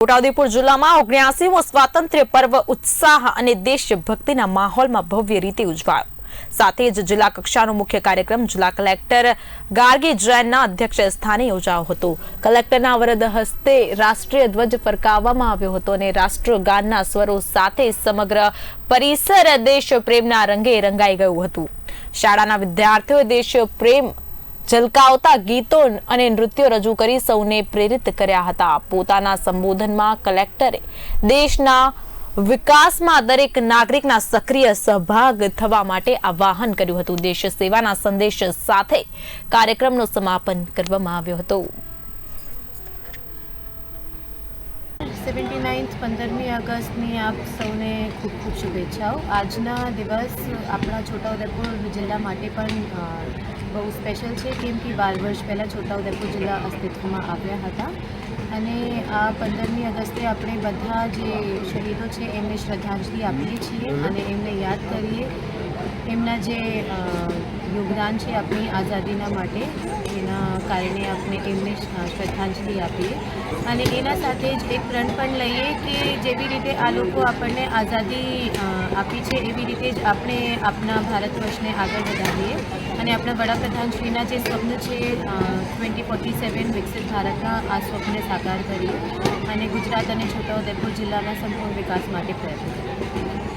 છોટાઉદેપુર જિલ્લામાં ઓગણ્યાસીમો સ્વાતંત્ર્ય પર્વ ઉત્સાહ અને દેશભક્તિના માહોલમાં ભવ્ય રીતે ઉજવાયો. સાથે જ જિલ્લા કક્ષાનો મુખ્ય કાર્યક્રમ જિલ્લા કલેક્ટર ગાર્ગી જૈનના અધ્યક્ષ સ્થાને યોજાયો હતો. કલેક્ટરના વરદ હસ્તે રાષ્ટ્રીય ધ્વજ ફરકાવવામાં આવ્યો હતો અને રાષ્ટ્રગાનના સ્વરો સાથે સમગ્ર પરિસર દેશ પ્રેમના રંગે રંગાઈ ગયું હતું. શાળાના વિદ્યાર્થીઓએ દેશ પ્રેમ ઝલકાવતા ગીતો અને નૃત્યો રજૂ કરી સૌને પ્રેરિત કર્યા હતા. પોતાના સંબોધનમાં કલેક્ટરે દેશના વિકાસમાં દરેક નાગરિકના સક્રિય સહભાગ થવા માટે આવાહન કર્યું હતું. દેશ સેવાના સંદેશ સાથે કાર્યક્રમનું સમાપન કરવામાં આવ્યો હતો. સેવન્ટી નાઇન્થ, પંદરમી ઓગસ્ટની આપ સૌને ખૂબ ખૂબ શુભેચ્છાઓ. આજના દિવસ આપણા છોટાઉદેપુર જિલ્લા માટે પણ બહુ સ્પેશિયલ છે, કેમ કે બાર વર્ષ પહેલાં છોટાઉદેપુર જિલ્લા અસ્તિત્વમાં આવ્યા હતા. અને આ પંદરમી ઓગસ્ટે આપણે બધા જે શહીદો છે, એમને શ્રદ્ધાંજલિ આપીએ છીએ અને એમને યાદ કરીએ. એમના જે યોગદાન છે આપણી આઝાદીના માટે. એના કારણે આપણે એમને શ્રદ્ધાંજલિ આપીએ. અને એના સાથે જ એક પ્રણ પણ લઈએ કે જેવી રીતે આ લોકો આપણને આઝાદી આપી છે, એવી રીતે જ આપણે આપણા ભારત વર્ષને આગળ વધારીએ. અને આપણા વડાપ્રધાનશ્રીના જે સ્વપ્ન છે ટ્વેન્ટી ફોર્ટી સેવન વિકસિત ભારતના, આ સ્વપ્નને સાકાર કરીએ અને ગુજરાત અને છોટાઉદેપુર જિલ્લાના સંપૂર્ણ વિકાસ માટે પ્રયત્ન કરીએ.